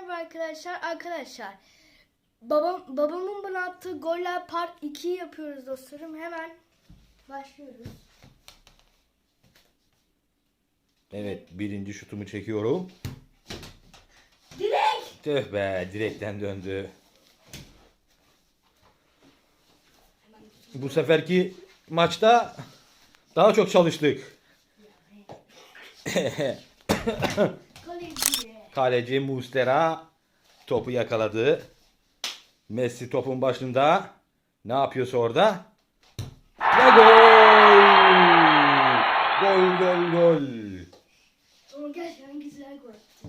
merhaba arkadaşlar. Arkadaşlar babam babamın bana attığı goller part 2 yapıyoruz dostlarım. Hemen başlıyoruz. Evet birinci şutumu çekiyorum. Direkt. Tüh be direkten döndü. Bu seferki maçta daha çok çalıştık. Kaleci. Mustera topu yakaladı. Messi topun başında. Ne yapıyorsa orada? Ve gol! Gol gol gol. Ama gerçekten güzel gol attı.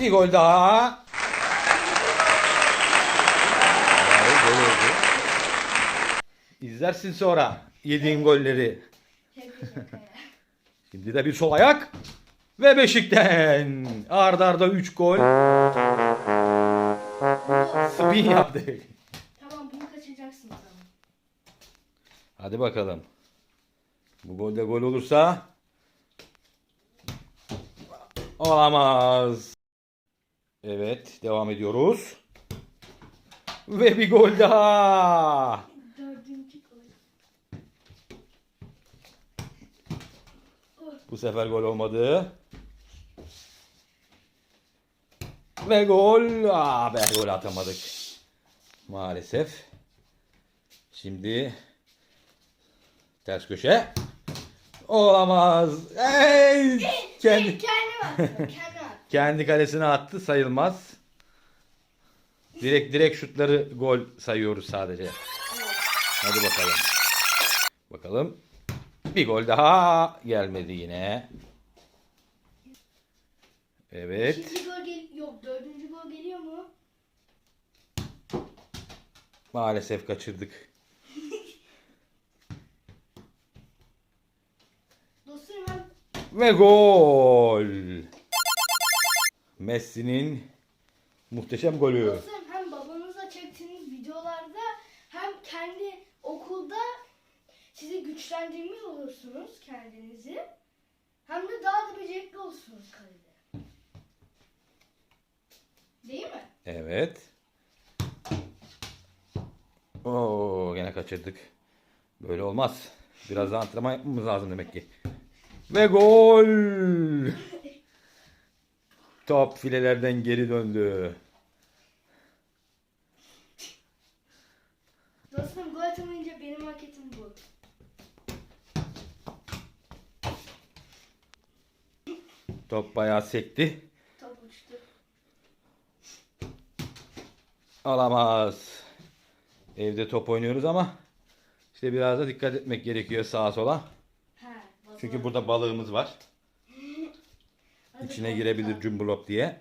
Bir gol daha. Gol oldu. İzlersin sonra yediğin golleri. Şaka şaka ya. Şimdi de bir sol ayak. Ve Beşik'ten arda arda 3 gol. Spin yaptık. tamam bunu kaçıracaksın tamam. Hadi bakalım. Bu golde gol olursa olamaz. Evet, devam ediyoruz. Ve bir gol daha. Dördüncü gol. Bu sefer gol olmadı. Ve gol. Aa be gol atamadık. Maalesef. Şimdi ters köşe. Olamaz. Ey! Kendi, kendi kalesine attı sayılmaz. Direkt direkt şutları gol sayıyoruz sadece. Hadi bakalım. Bakalım. Bir gol daha gelmedi yine. Evet. İkinci gol gel yok dördüncü gol geliyor mu? Maalesef kaçırdık. Ve gol. Messi'nin muhteşem golü. Dostlarım hem babanızla çektiğiniz videolarda hem kendi okulda sizi güçlendirmiş olursunuz kendinizi. Hem de daha da becerikli olursunuz kalede. Değil mi? Evet. Oo gene kaçırdık. Böyle olmaz. Biraz daha antrenman yapmamız lazım demek ki. Ve gol. Top filelerden geri döndü. Dostlarım gol atamayınca benim hareketim bu. Top bayağı sekti. Top uçtu. Alamaz. Evde top oynuyoruz ama işte biraz da dikkat etmek gerekiyor sağa sola. He. Çünkü burada balığımız var. İçine girebilir cumblop diye.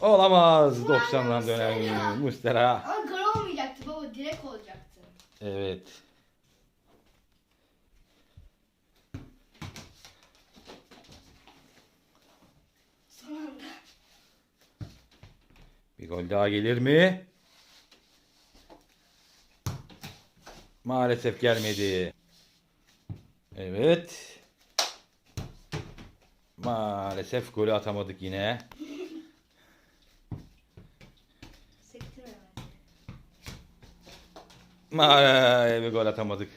Olamaz 90'dan dönen Mustera. Ama gol olmayacaktı baba direkt olacaktı. Evet. Son anda. Bir gol daha gelir mi? Maalesef gelmedi. Evet. Maalesef golü atamadık yine. Maalesef gol atamadık.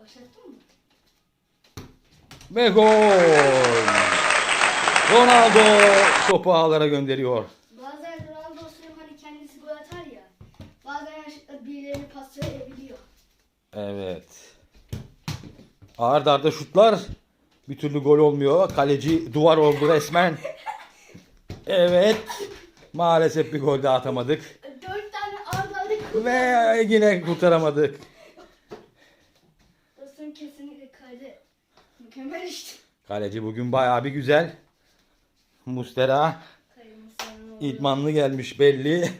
Başlattın mı? Ve gol. Ronaldo topu ağlara gönderiyor. Bazen Ronaldo Süleyman hani kendisi gol atar ya. Bazen yanlışlıkla birilerini paslayabiliyor. Evet. Arda arda şutlar. Bir türlü gol olmuyor. Kaleci duvar oldu resmen. Evet. Maalesef bir gol daha atamadık. Dört tane arda arda Ve yine kurtaramadık. Dostum kesinlikle kale. Mükemmel işte. Kaleci bugün bayağı bir güzel. Mustera idmanlı gelmiş belli.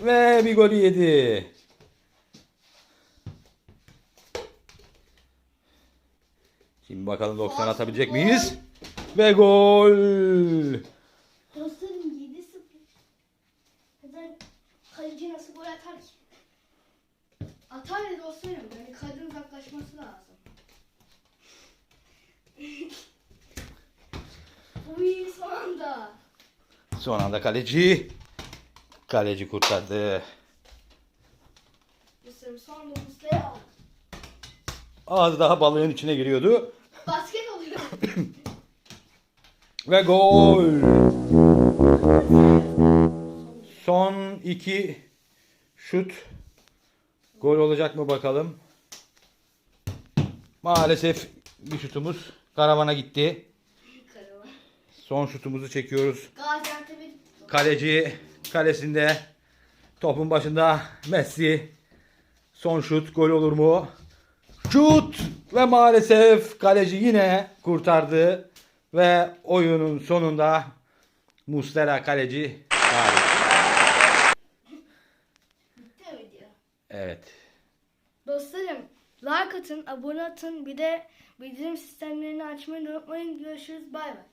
Ve bir golü yedi. Şimdi bakalım 90 atabilecek miyiz? Ve gol. Dostlarım 7-0. Neden kaleci nasıl gol atar ki? Atar ya dostlarım. Yani kadın uzaklaşması lazım. Uy son anda. Son anda kaleci. Kaleci kurtardı. Dostlarım son anda Muslera. Az daha balığın içine giriyordu. Basket oluyor. Ve gol. Son iki şut. Gol olacak mı bakalım. Maalesef bir şutumuz karavana gitti. Karavan. Son şutumuzu çekiyoruz. Gaziantep'e Kaleci kalesinde topun başında Messi. Son şut gol olur mu? Şut ve maalesef kaleci yine kurtardı ve oyunun sonunda Mustera kaleci galip. bitti mi video? Evet. Dostlarım like atın, abone atın. Bir de bildirim sistemlerini açmayı unutmayın. Görüşürüz. Bay bay.